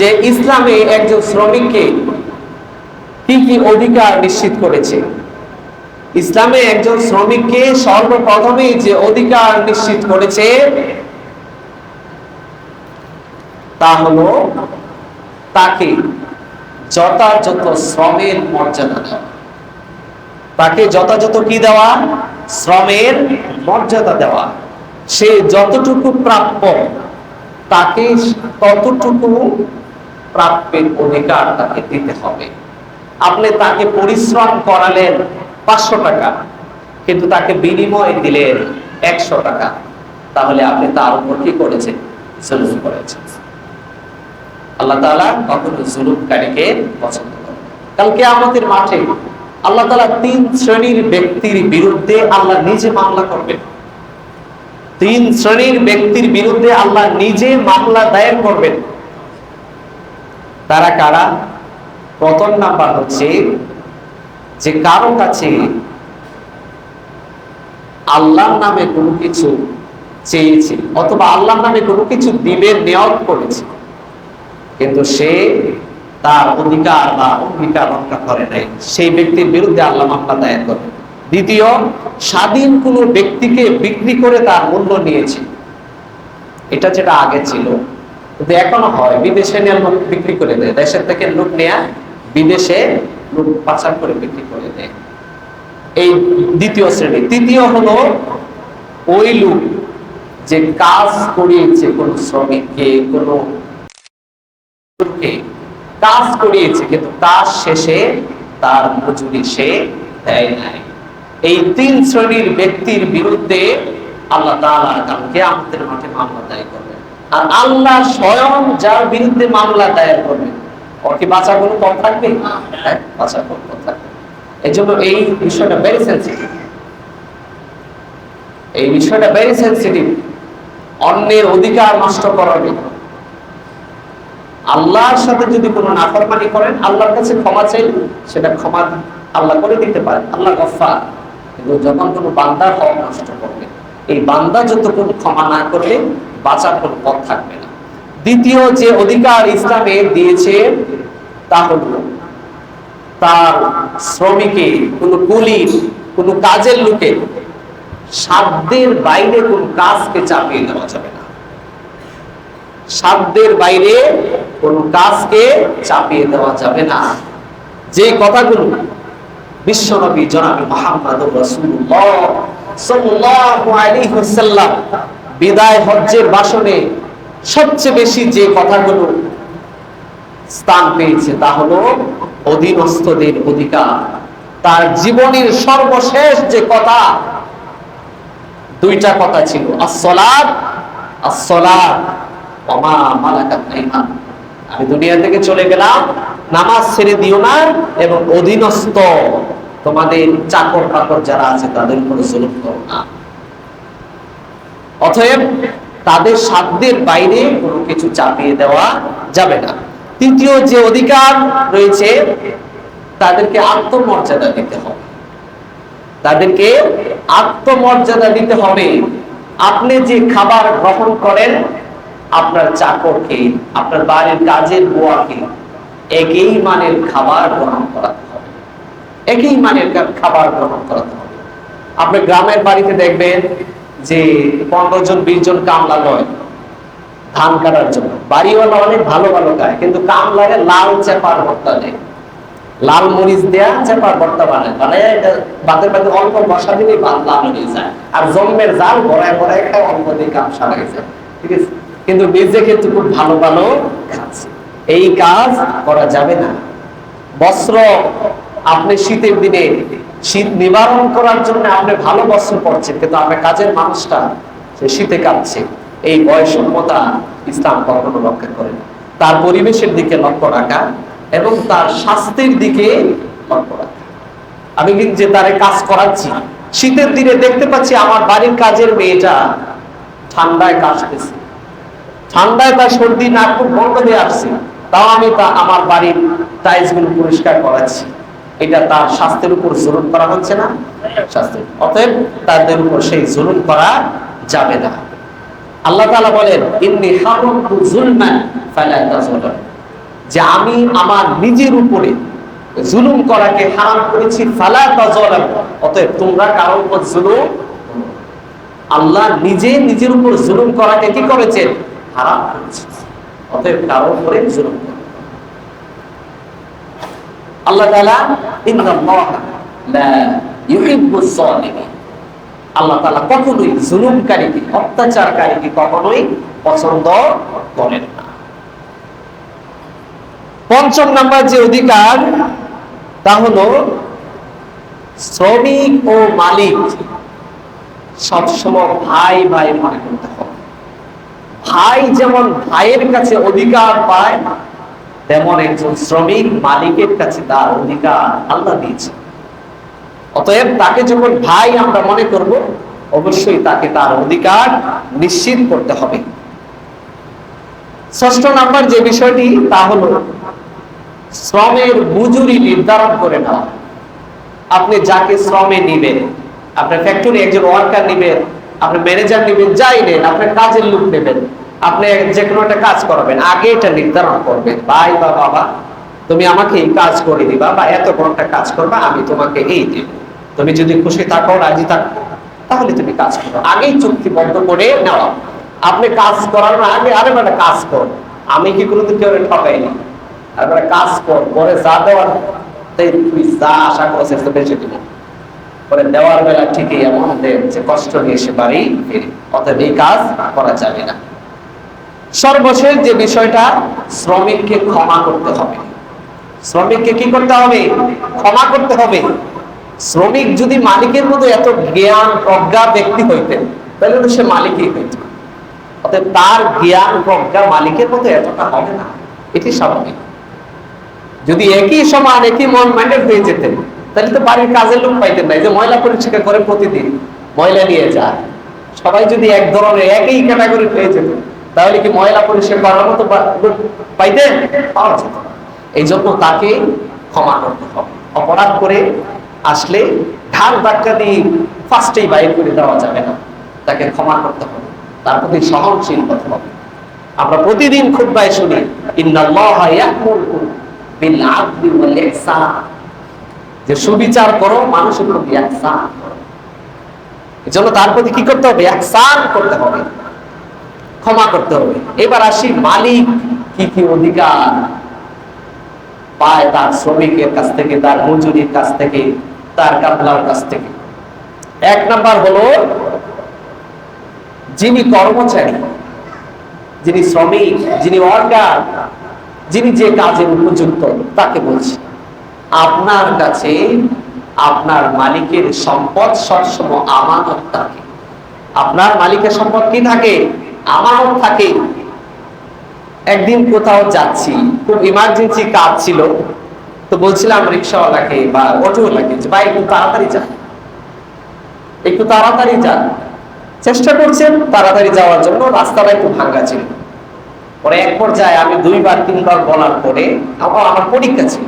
যে ইসলামে একজন শ্রমিককে কি কি অধিকার নিশ্চিত করেছে? ইসলামে একজন শ্রমিককে সর্বপ্রথমে যে অধিকার নিশ্চিত করেছে, তা হলো তাকে যথাযথ শ্রমের মর্যাদা দেওয়া। তাকে যথাযথ কি দেওয়া? শ্রমের মর্যাদা দেওয়া। সে যতটুকু প্রাপ্য, তাকে ততটুকু প্রাপ্যের অধিকার তাকে দিতে হবে। আপনি তাকে পরিশ্রম করালেন পাঁচশো টাকা, কিন্তু তাকে বিনিময় দিলেন একশো টাকা। তাহলে আপনি তার উপর কি করেছেন? জুলুম করেছেন। আল্লাহ তাআলা কখনো জুলুমকারীকে পছন্দ করেন কালকে আমাদের মাঠে আল্লাহ তালা তিন শ্রেণির ব্যক্তির বিরুদ্ধে আল্লাহ নিজে মামলা করবেন। তিন শ্রেণির ব্যক্তির বিরুদ্ধে আল্লাহ নিজে মামলা দায়ের করবেন। তারা কারা? প্রথম নাম্বার হচ্ছে যে কারও কাছে আল্লাহর নামে কোনো কিছু চেয়েছে অথবা আল্লাহর নামে কোনো কিছু দিবের নিয়ত করেছে, কিন্তু সে তার অধিকার বা অঙ্গীকার রক্ষা করে নাই। সেই ব্যক্তির বিরুদ্ধে আল্লাহ মামলা দায়ের করে। দ্বিতীয়, স্বাধীন কোনো ব্যক্তিকে বিক্রি করে তার মূল্য নিয়েছে। এটা যেটা আগে ছিল। কিন্তু এখনও হয়, বিদেশে নিয়ে লোক বিক্রি করে দেয়। দেশের থেকে লোক নেয়া, বিদেশে লোক পাচার করে বিক্রি করে দেয়। এই দ্বিতীয় শ্রেণি। তৃতীয় হলো ওই লোক যে কাজ করিয়েছে কোন শ্রমিককে, কোনো কাজ করিয়েছে, কিন্তু কাজ শেষে তার মজুরি সে দেয় নাই। এই তিন শ্রেণির ব্যক্তির বিরুদ্ধে আল্লাহ তাআলা কালকে আমাদের মাঠে মামলা করবেন আর আল্লাহ স্বয়ং যার বিরুদ্ধে মামলা দায়ের করবেন ওর কি বাঁচা কোনো থাকবে? হ্যাঁ কোনো থাকবে। এই জন্য এই বিষয়টা ভেরি সেন্সিটিভ এই বিষয়টা ভেরি সেন্সিটিভ অন্যের অধিকার নষ্ট করাবে আল্লাহর সাথে যদি কোনো নাফরমানি করেন, আল্লাহর কাছে ক্ষমা চাই সেটা ক্ষমা আল্লাহ করে দিতে পারেন। আল্লাহ গফা কিন্তু যখন কোনো বান্দার হক নষ্ট করবে এই বান্দা যতক্ষণ ক্ষমা না করবে, বাঁচার কোনো পথ থাকবে না। দ্বিতীয় যে অধিকার ইসলামে দিয়েছে, তা হল তার শ্রমিকে, কোনো কুলির, কোনো কাজের লোকে সাধ্যের বাইরে কোন কাজকে চাপিয়ে দেওয়া যাবে না। সাধ্যের বাইরে কোন কাজকে চাপিয়ে দেওয়া যাবে না। যে কথাগুলো বিশ্বনবী জনাবি মোহাম্মদ রাসূলুল্লাহ বিদায় হজ্জের ভাষণে সবচেয়ে বেশি যে কথাগুলো স্থান পেয়েছে তা হলো অধীনস্থদের অধিকার। তার জীবনের সর্বশেষ যে কথা, দুইটা কথা ছিল আমি দুনিয়া থেকে চলে গেলাম, নামাজ ছেড়ে দিও না এবং অধীনস্থ তোমাদের চাকর পাকর যারা আছে, তাদের উপরে জুলুম করো না। অতএব তাদের সাধ্যের বাইরে কোনো কিছু চাপিয়ে দেওয়া যাবে না। তৃতীয় যে অধিকার রয়েছে, তাদেরকে আত্মমর্যাদা দিতে হবে। তাদেরকে আত্মমর্যাদা দিতে হবে। আপনি যে খাবার গ্রহণ করেন, আপনার চাকরকে, আপনার বাড়ির কাজের বোয়াকে, একই মানের খাবার গ্রহণ একই মানের খাবার গ্রহণ হবে আপনি গ্রামের বাড়িতে দেখবেন যে পনেরো জন, বিশ জন কামলা নয় ধান কাটার জন্য। বাড়িওয়ালা অনেক ভালো ভালো খায় কিন্তু কামলারে লাল চেপার ভর্তা দেয়। লাল মরিচ দেয়া চেপার ভর্তা বানায়। বানায় এটা বাদের বাদে অল্প বসা দিলেই লাল হয়ে যায়। আর জম্মের জাল ভরায় ভরায় খায়, অল্প দিয়ে কাম সারা যায়। ঠিক আছে? কিন্তু নিজে কিন্তু খুব ভালো ভালো খাচ্ছে। এই কাজ করা যাবে না। বস্ত্র আপনি শীতের দিনে শীত নিবারণ করার জন্য আপনি ভালো বস্ত্র পরছেন, কিন্তু আপনার কাজের মানুষটা, সে শীতে কাঁদছে এই বয়সম্যতা ইসলাম কখনো রক্ষা করে। তার পরিবেশের দিকে লক্ষ্য রাখা এবং তার স্বাস্থ্যের দিকে লক্ষ্য রাখা। আমি কিন্তু যে তারে কাজ করাচ্ছি, শীতের দিনে দেখতে পাচ্ছি আমার বাড়ির কাজের মেয়েটা ঠান্ডায় কাশতেছে। ঠান্ডায় তার সর্দি, নাক, খুব বন্ধ হয়ে আসছে। তাও আমি তা আমার বাড়ির টাইলসগুলো পরিষ্কার করাচ্ছি। এটা তার স্বাস্থ্যের উপর জুলুম করা হচ্ছে না। স্বাস্থ্যের। অতএব তাদের উপর সেই জুলুম করা যাবে না। আল্লাহ তাআলা বলেন, ইন্নি হারামতু যুলমান ফালা তাযলাম যে আমি আমার নিজের উপরে জুলুম করাকে হারাম করেছি, ফালা তাজলাম অতএব তোমরা কারও উপর জুলুম আল্লাহ নিজে নিজের উপর জুলুম করাকে কি করেছেন? হারাম করেছেন। অতএব কারও উপরে জুলুম করো। আল্লাহ তাআলা ইন্নাল্লাহ লা ইউহিব্বুস সালিমিন। আল্লাহ তাআলা কখনোই জুলুমকারীকে, অত্যাচারকারীকে কখনোই পছন্দ করেন না। পঞ্চম নাম্বার যে অধিকার, তা হলো শ্রমিক ও মালিক সবসময় ভাই ভাই মনে করতে হবে। ভাই যেমন ভাইয়ের কাছে অধিকার পায় তেমন একজন শ্রমিক মালিকের কাছে তার অধিকার আল্লাহ দিয়েছে অতএব তাকে যখন ভাই আমরা মনে করব, অবশ্যই তাকে তার অধিকার নিশ্চিত করতে হবে। ষষ্ঠ নাম্বার যে বিষয়টি, তা হলো শ্রমের মজুরি নির্ধারণ করে নেওয়া। আপনি যাকে শ্রমে নিবেন, আপনার ফ্যাক্টরি একজন ওয়ার্কার নিবেন আপনি ম্যানেজার নিবেন, যাই নেন, আপনার কাজের লোক নেবেন আপনি যে কোনো একটা কাজ করাবেন, আগে এটা নির্ধারণ করবেন। ভাই বা বাবা, তুমি আমাকে এই কাজ করে দিবা বা এত বড় একটা কাজ করবা, আমি তোমাকে এই দেব। তুমি যদি খুশি থাকো, রাজি থাকো, তাহলে তুমি কাজ করো। আগেই চুক্তিবদ্ধ করে নেওয়া আপনি কাজ করার আগে আরে বেটা কাজ কর আমি কি কোনোদিন কেউ ঠকাইনি? বেটা কাজ কর পরে যা দেওয়ার, তাই যা আশা করছিস তো বেশি দিব। পরে দেওয়ার বেলা ঠিকই এমন যে কষ্ট নিয়ে সে বাড়ি ফিরে, অতএব এই কাজ করা যাবে না। সর্বশেষ যে বিষয়টা, শ্রমিককে ক্ষমা করতে হবে। শ্রমিককে কি করতে হবে? ক্ষমা করতে হবে। শ্রমিক যদি মালিকের মতো এত জ্ঞান, প্রজ্ঞা ব্যক্তি হইতেন তাহলে তো সে মালিকই হইত অতএব তার জ্ঞান, প্রজ্ঞা মালিকের মতো এতটা হবে না। এটি স্বাভাবিক। যদি একই সমান, একই মন মাইন্ডেড হয়ে যেতেন, তাহলে তো বাড়ির কাজের লোক পাইতেন না। যে ময়লা পরিষ্কার করে প্রতিদিন ময়লা নিয়ে যায়। সবাই যদি এক ধরনের, একই ক্যাটাগরি হয়ে যেত তাহলে কি ময়লা পরিষ্কার করার মতো পাইতেন এই জন্য তাকে ক্ষমা করতে হবে। অপরাধ করে আসলে ঢাল ধাক্কা দিয়ে ফার্স্টেই বাইর করে দেওয়া যাবে না। তাকে ক্ষমা করতে হবে। তার প্রতি সহনশীল হতে হবে। আমরা প্রতিদিন শুনি বিল আদলি ওয়াল যে সুবিচার করো, মানুষের প্রতি ইহসান করো। এজন্য তার প্রতি কি করতে হবে? ইহসান করতে হবে। ক্ষমা করতে হবে। এবার আসি মালিক কি কি অধিকার পায় তার শ্রমিকের কাছ থেকে, তার মজুরির কাছ থেকে, তার কাপলার কাছ থেকে। এক নাম্বার হলো, যিনি কর্মচারী, যিনি শ্রমিক, যিনি ওয়ার্কার যিনি যে কাজের উপযুক্ত, তাকে বলছি, আপনার কাছে আপনার মালিকের সম্পদ সবসময় আমানত থাকে। আপনার মালিকের সম্পদ কি থাকে? আমানত থাকে। একদিন কোথাও যাচ্ছি, খুব ইমার্জেন্সি কাজ ছিল, তো বলছিলাম রিক্সাওয়ালাকে বা অটোওয়ালাকে যে, ভাই, একটু তাড়াতাড়ি যান। একটু তাড়াতাড়ি যান। চেষ্টা করছেন তাড়াতাড়ি যাওয়ার জন্য, রাস্তাটা একটু ভাঙ্গা ছিল। পরে এক পর্যায়ে আমি দুইবার, তিনবার বলার পরে আমার আমার পরীক্ষা ছিল।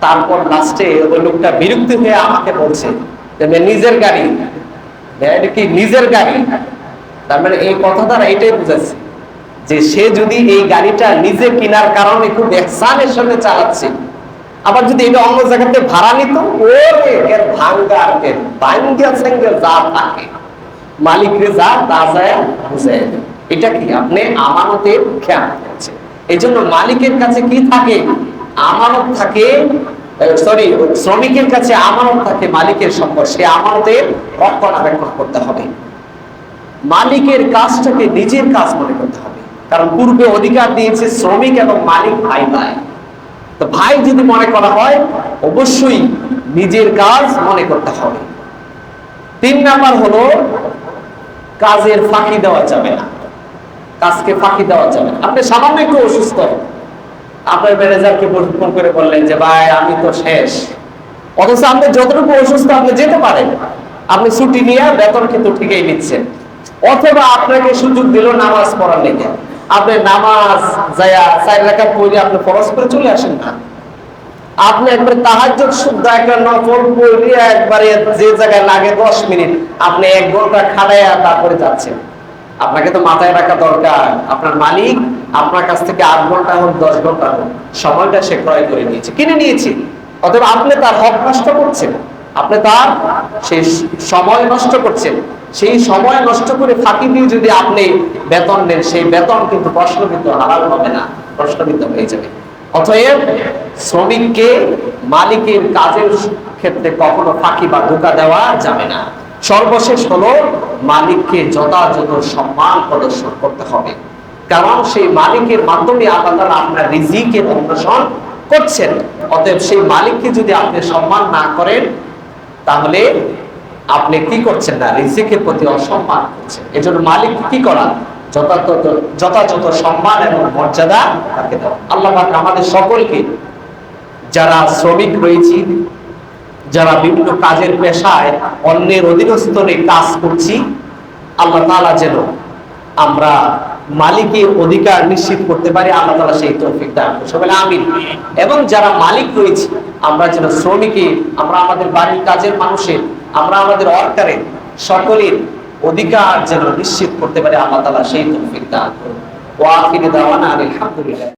তারপর লাস্টে ওই লোকটা বিরক্ত হয়ে আমাকে বলছে যে নিজের গাড়ি। "মে এটা কি নিজের গাড়ি? তার মানে এই কথা দ্বারা এটাই বুঝাচ্ছে যে সে যদি এই গাড়িটা নিজে কেনার কারণে খুব এহসানের সঙ্গে চালাচ্ছে, আবার যদি এটা অন্য জায়গাতে ভাড়া নিত, ওরে এর ভাঙ্গা সঙ্গে যা থাকে। যা, তা যায় এটা কি আপনি আমানতের খেয়াল করছেন? এই জন্য মালিকের কাছে কি থাকে? আমানত থাকে সরি শ্রমিকের কাছে আমানত থাকে মালিকের সম্পদ। সে আমানতের রক্ষণাবেক্ষণ করতে হবে। মালিকের কাজটাকে নিজের কাজ মনে করতে হবে। কারণ পূর্বে অধিকার দিয়েছে শ্রমিক এবং মালিক ভাই ভাই। তো ভাই যদি মনে করা হয়, অবশ্যই নিজের কাজ মনে করতে হবে। তিন নাম্বার হলো, কাজের ফাঁকি দেওয়া যাবে না। কাজকে ফাঁকি দেওয়া যাবে না। আপনি সামান্য একটু অসুস্থ। আপনার ম্যানেজারকে ফোন করে বললেন যে, ভাই, আমি তো শেষ। অথচ আপনি যতটুকু অসুস্থ আপনি যেতে পারেন। আপনি ছুটি নিয়ে বেতন কিন্তু ঠিকই নিচ্ছেন। অথবা আপনাকে সুযোগ দিল নামাজ পড়ার লেগে। আপনি নামাজ যায়া চার রাখা পড়ে আপনি ফরজ করে চলে আসেন না। আপনি একবার তাহাজ্জুদ শুদ্ধ একটা নফল পড়িয়ে একবারে যে জায়গায় লাগে দশ মিনিট, আপনি এক ঘণ্টা খাড়াইয়া তারপরে যাচ্ছেন। আপনাকে তো মাথায় রাখা দরকার। আপনার মালিক আপনার কাছ থেকে আট ঘণ্টা হোক, দশ ঘণ্টা হোক, সময়টা সে ক্রয় করে নিয়েছে, কিনে নিয়েছে। অতএব আপনি তার হক নষ্ট করছেন। আপনি তার সেই সময় নষ্ট করছেন। সেই সময় নষ্ট করে ফাঁকি দিয়ে যদি আপনি বেতন নেন, সেই বেতন কিন্তু প্রশ্নবিদ্ধ হারাল হবে না, প্রশ্নবিদ্ধ হয়ে যাবে। অতএব শ্রমিককে মালিকের কাজের ক্ষেত্রে কখনো ফাঁকি বা ধোকা দেওয়া যাবে না। সর্বশেষ হলো মালিককে যথাযথ সম্মান প্রদর্শন করতে হবে। কারণ সেই মালিকের মাধ্যমে তাআলা আপনার রিজিকের অন্বেষণ করছেন। অতএব সেই মালিককে যদি আপনি সম্মান না করেন তাহলে আপনি কি করছেন না? রিজিকের প্রতি অসম্মান করছেন। এজন্য মালিক কি করা যথাযথ যথাযথ সম্মান এবং মর্যাদা তাকে দেওয়া। আল্লাহ আমাদের সকলকে, যারা শ্রমিক রয়েছি, যারা বিভিন্ন কাজের পেশায় অন্যের অধীনস্থরে কাজ করছি, আল্লাহ তাআলা যেন আমরা মালিকের অধিকার নিশ্চিত করতে পারি, আল্লাহ তালা সেই তৌফিক দান সবাই আমিন। এবং যারা মালিক রয়েছে, আমরা যেন শ্রমিকে, আমরা আমাদের বাড়ির কাজের মানুষের, আমরা আমাদের অর্কারের সকলের অধিকার যেন নিশ্চিত করতে পারে, আল্লাহ তালা সেই তৌফিক দান করুন। ওয়া আখিরি দাওয়ানা আলহামদুলিল্লাহ